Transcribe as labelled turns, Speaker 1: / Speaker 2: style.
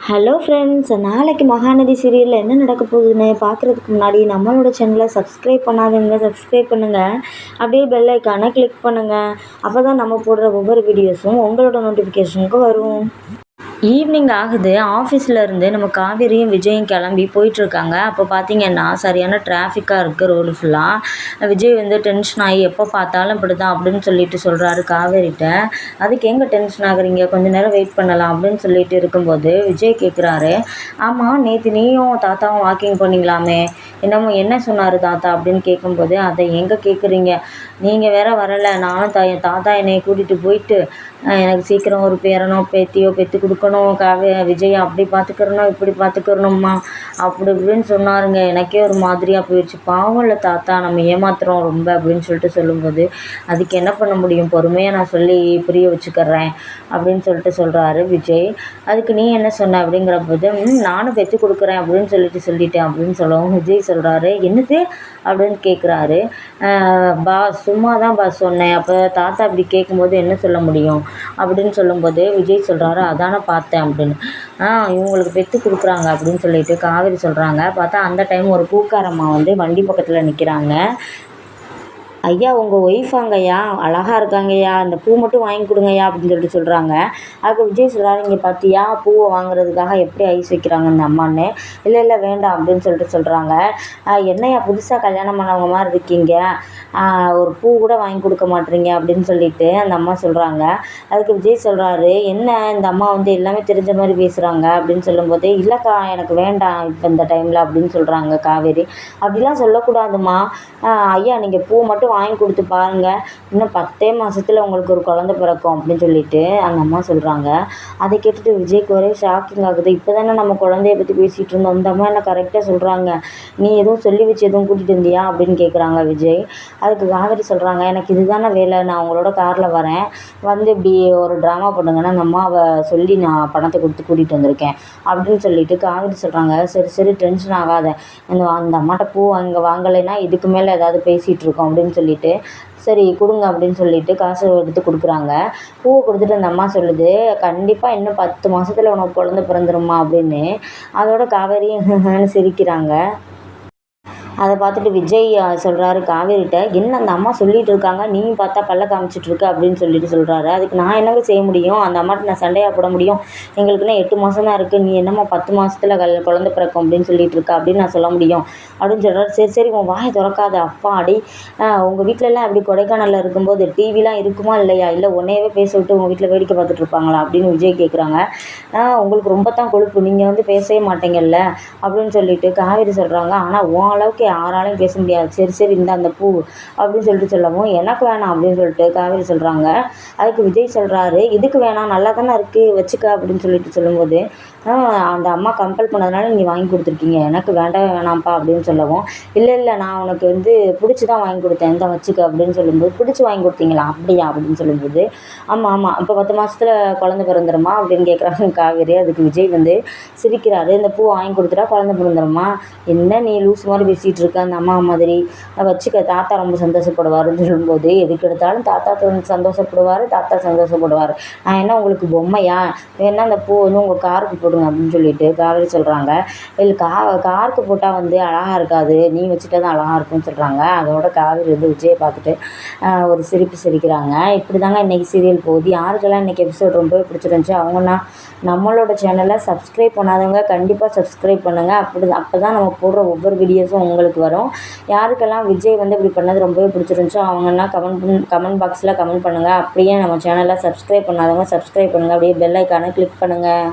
Speaker 1: Hello friends நாளைக்கு மகாநதி சீரியலில் என்ன நடக்க போகுதுன்னு பார்க்குறதுக்கு முன்னாடி நம்மளோட சேனலை சப்ஸ்கிரைப் பண்ணாதவங்க சப்ஸ்கிரைப் பண்ணுங்கள் அப்படியே பெல் ஐக்கானை கிளிக் பண்ணுங்கள் அப்போ தான் நம்ம போடுற ஒவ்வொரு வீடியோஸும் உங்களோட நோட்டிஃபிகேஷனுக்கு வரும். ஈவினிங் ஆகுது. ஆஃபீஸில் இருந்து நம்ம காவேரியும் விஜயும் கிளம்பி போயிட்டுருக்காங்க. அப்போ பார்த்தீங்கன்னா சரியான டிராஃபிக்காக இருக்குது ரோடு ஃபுல்லாக விஜய் வந்து டென்ஷன் ஆகி எப்போ பார்த்தாலும் இப்படி தான் அப்படின்னு சொல்லிட்டு சொல்கிறாரு காவேரிகிட்ட. அதுக்கு எங்கே டென்ஷன் ஆகுறீங்க? கொஞ்ச நேரம் வெயிட் பண்ணலாம் அப்படின்னு சொல்லிட்டு இருக்கும்போது விஜய் கேட்குறாரு ஆமாம் நேற்று நீயும் தாத்தாவும் வாக்கிங் போனீங்களாமே. என்னமோ என்ன சொன்னார் தாத்தா அப்படின்னு கேட்கும்போது அதை எங்கே கேட்குறீங்க நீங்கள் வேற வரலை. நானும் தா என் தாத்தா என்னை கூட்டிகிட்டு போயிட்டு எனக்கு சீக்கிரம் ஒரு பேரனோ பேத்தியோ பெற்று கொடுக்கணும். காவே விஜயை அப்படி பார்த்துக்கிறணும் இப்படி பார்த்துக்கிறணும்மா அப்படி இப்படின்னு சொன்னாருங்க. எனக்கே ஒரு மாதிரியாக போயிடுச்சு பாவம் இல்லை தாத்தா நம்ம ஏமாத்துறோம் ரொம்ப அப்படின்னு சொல்லிட்டு சொல்லும்போது அதுக்கு என்ன பண்ண முடியும்? பொறுமையாக நான் சொல்லி புரிய வச்சுக்கிறேன் அப்படின்னு சொல்லிட்டு சொல்கிறாரு விஜய். அதுக்கு நீ என்ன சொன்ன அப்படிங்கிற போது நானும் பெற்று கொடுக்குறேன் அப்படின்னு சொல்லிட்டு சொல்லிட்டேன் அப்படின்னு சொல்லவும் விஜய் சொல்கிறாரு என்னது? அப்படின்னு கேட்குறாரு பா சும்மா தான் பா சொன்னேன். அப்போ தாத்தா அப்படி கேட்கும்போது என்ன சொல்ல முடியும்? அப்படின்னு சொல்லும்போது விஜய் சொல்கிறாரு அதானே பார்த்தேன் அப்படின்னு. ஆ இவங்களுக்கு பெற்று கொடுக்குறாங்க அப்படின்னு சொல்லிட்டு காவேரி சொல்கிறாங்க பார்த்தா அந்த டைம் ஒரு பூக்காரம்மா வந்து வண்டி பக்கத்தில் நிற்கிறாங்க ஐயா உங்கள் ஒய்ஃபாங்கய்யா அழகாக இருக்காங்கய்யா. இந்த பூ மட்டும் வாங்கி கொடுங்கய்யா அப்படின்னு சொல்லிட்டு சொல்கிறாங்க அதுக்கு விஜய் சொல்கிறாரு இங்கே பார்த்தியா பூவை வாங்குறதுக்காக எப்படி ஐஸ் வைக்கிறாங்க இந்த அம்மான்னு? இல்லை இல்லை வேண்டாம் அப்படின்னு சொல்லிட்டு சொல்கிறாங்க என்னையா புதுசாக கல்யாணம் பண்ணவங்க மாதிரி இருக்கீங்க? ஒரு பூ கூட வாங்கி கொடுக்க மாட்டேறீங்க அப்படின்னு சொல்லிட்டு அந்த அம்மா சொல்கிறாங்க அதுக்கு விஜய் சொல்கிறாரு என்ன இந்த அம்மா வந்து எல்லாமே தெரிஞ்ச மாதிரி பேசுகிறாங்க அப்படின்னு சொல்லும்போது இல்லைக்கா எனக்கு வேண்டாம் இப்போ இந்த டைமில் அப்படின்னு சொல்கிறாங்க காவேரி. அப்படிலாம் சொல்லக்கூடாதும்மா. ஐயா நீங்கள் பூ மட்டும் வாங்கி கொடுத்து பாருங்கள் இன்னும் பத்தே மாதத்துல உங்களுக்கு ஒரு குழந்த பிறக்கும் அப்படின்னு சொல்லிட்டு அந்த அம்மா சொல்கிறாங்க அதை கேட்டுட்டு விஜய்க்கு ஒரே ஷாக்கிங் ஆகுது. இப்போ தானே நம்ம குழந்தைய பற்றி பேசிகிட்டு இருந்தோம். அந்த அம்மா என்ன கரெக்டாக சொல்கிறாங்க நீ எதுவும் சொல்லி வச்சு எதுவும் கூட்டிகிட்டு இருந்தியா அப்படின்னு கேட்குறாங்க விஜய். அதுக்கு காவேரி சொல்கிறாங்க எனக்கு இதுதானே வேலை. நான் உங்களோட காரில் வரேன். வந்து இப்படி ஒரு ட்ராமா பண்ணுங்கன்னா அந்த அம்மாவை சொல்லி நான் பணத்தை கொடுத்து கூட்டிகிட்டு வந்திருக்கேன். அப்படின்னு சொல்லிட்டு காவேரி சொல்கிறாங்க சரி சரி டென்ஷன் ஆகாத. இந்த அந்த அம்மாட்ட பூ. அங்கே வாங்கலைன்னா இதுக்கு மேலே ஏதாவது பேசிகிட்டு இருக்கோம். அப்படின்னு சொல்லி சொல்லிட்டு சரி கொடுங்க அப்படின்னு சொல்லிட்டு காசு எடுத்து கொடுக்குறாங்க. பூவை கொடுத்துட்டு அந்த அம்மா சொல்லுது கண்டிப்பாக இன்னும் பத்து மாதத்துல உனக்கு குழந்த பிறந்துரும்மா அப்படின்னு. அதோட காவேரியும் சிரிக்கிறாங்க. அதை பார்த்துட்டு விஜய் சொல்கிறாரு காவேரிகிட்ட என்ன அந்த அம்மா சொல்லிகிட்டு இருக்காங்க? நீயும் பார்த்தா பல்ல காமிச்சிட்ருக்க அப்படின்னு சொல்லிட்டு சொல்கிறாரு அதுக்கு நான் என்னங்க செய்ய முடியும்? அந்த அம்மாட்ட நான் சண்டையாக போட முடியும்? எங்களுக்குன்னா எட்டு மாதம் தான் இருக்குது நீ என்னம்மா பத்து மாதத்துல கல் குழந்த பிறக்கும் அப்படின்னு சொல்லிட்டு இருக்க? அப்படின்னு நான் சொல்ல முடியும். அப்படின்னு சொல்கிறாரு சரி சரி உன் வாயை திறக்காத அப்பா அடி. உங்கள் வீட்டிலலாம் அப்படி கொடைக்கானலில் இருக்கும்போது டிவிலாம் இருக்குமா இல்லையா? இல்லை உன்னையவே பேச விட்டு உங்கள் வீட்டில் வேடிக்கை பார்த்துட்டு இருப்பாங்களா? அப்படின்னு விஜய் கேட்குறாங்க உங்களுக்கு ரொம்ப தான் கொழுப்பு. நீங்கள் வந்து பேசவே மாட்டீங்கல்ல? அப்படின்னு சொல்லிட்டு காவேரி சொல்கிறாங்க ஆனால் உன் அளவுக்கு யாராலையும் பேச முடியாது. சரி சரி இந்த அந்த பூ அப்படின்னு சொல்லிட்டு சொல்லவும் எனக்கு வேணாம் அப்படின்னு சொல்லிட்டு காவேரி சொல்கிறாங்க அதுக்கு விஜய் சொல்கிறாரு இதுக்கு வேணாம் நல்லா தானே இருக்குது வச்சுக்க அப்படின்னு சொல்லிட்டு சொல்லும்போது அந்த அம்மா கம்பல் பண்ணதுனால நீங்கள் வாங்கி கொடுத்துருக்கீங்க. எனக்கு வேண்டவே வேணாம்ப்பா அப்படின்னு சொல்லவும் இல்லை இல்லை நான் உனக்கு வந்து பிடிச்சி தான் வாங்கி கொடுத்தேன். இந்த வச்சுக்க அப்படின்னு சொல்லும்போது பிடிச்சி வாங்கி கொடுத்தீங்களா? அப்படியா? அப்படின்னு சொல்லும்போது ஆமாம் ஆமாம் இப்போ பத்து மாதத்துல குழந்த பிறந்துருமா? அப்படின்னு கேட்குறாங்க காவேரி. அதுக்கு விஜய் வந்து சிரிக்கிறாரு. இந்த பூ வாங்கி கொடுத்துட்டா குழந்த பிறந்துருமா? என்ன நீ லூஸ் மாதிரி பேசி இருக்க அந்த அம்மா மாதிரி. வச்சுக்க தாத்தா ரொம்ப சந்தோஷப்படுவாருன்னு சொல்லும்போது எதுக்கு எடுத்தாலும் தாத்தா சந்தோஷப்படுவார் தாத்தா சந்தோஷப்படுவார். நான் என்ன உங்களுக்கு பொம்மையா? வேணால் அந்த பூ வந்து உங்கள் காருக்கு போடுங்க அப்படின்னு சொல்லிட்டு காவேரி சொல்கிறாங்க இல்லை கா காருக்கு போட்டால் வந்து அழகாக இருக்காது. நீ வச்சுட்டா தான் அழகாக இருக்கும்னு சொல்கிறாங்க அதோட காவேரி வந்து விஜயை பார்த்துட்டு ஒரு சிரிப்பு சிரிக்கிறாங்க. இப்படி தாங்க இன்றைக்கி சீரியல் போகுது. யாருக்கெல்லாம் இன்றைக்கி எபிசோட் ரொம்பவே பிடிச்சிருந்துச்சி அவங்கன்னா நம்மளோட சேனலை சப்ஸ்கிரைப் பண்ணாதவங்க கண்டிப்பாக சப்ஸ்கிரைப் பண்ணுங்கள் அப்படி அப்போ தான் நம்ம போடுற ஒவ்வொரு வீடியோஸும் உங்களுக்கு வரும். யாருக்கெல்லாம் விஜய் வந்து இப்படி பண்ணது ரொம்பவே பிடிச்சிருந்துச்சோ. அவங்கன்னா கமெண்ட் பண் கமெண்ட் பாக்ஸில் கமெண்ட் பண்ணுங்கள் அப்படியே நம்ம சேனலை சப்ஸ்கிரைப் பண்ணாதவங்க சப்ஸ்கிரைப் பண்ணுங்கள் அப்படியே பெல் ஐக்கானை கிளிக் பண்ணுங்கள்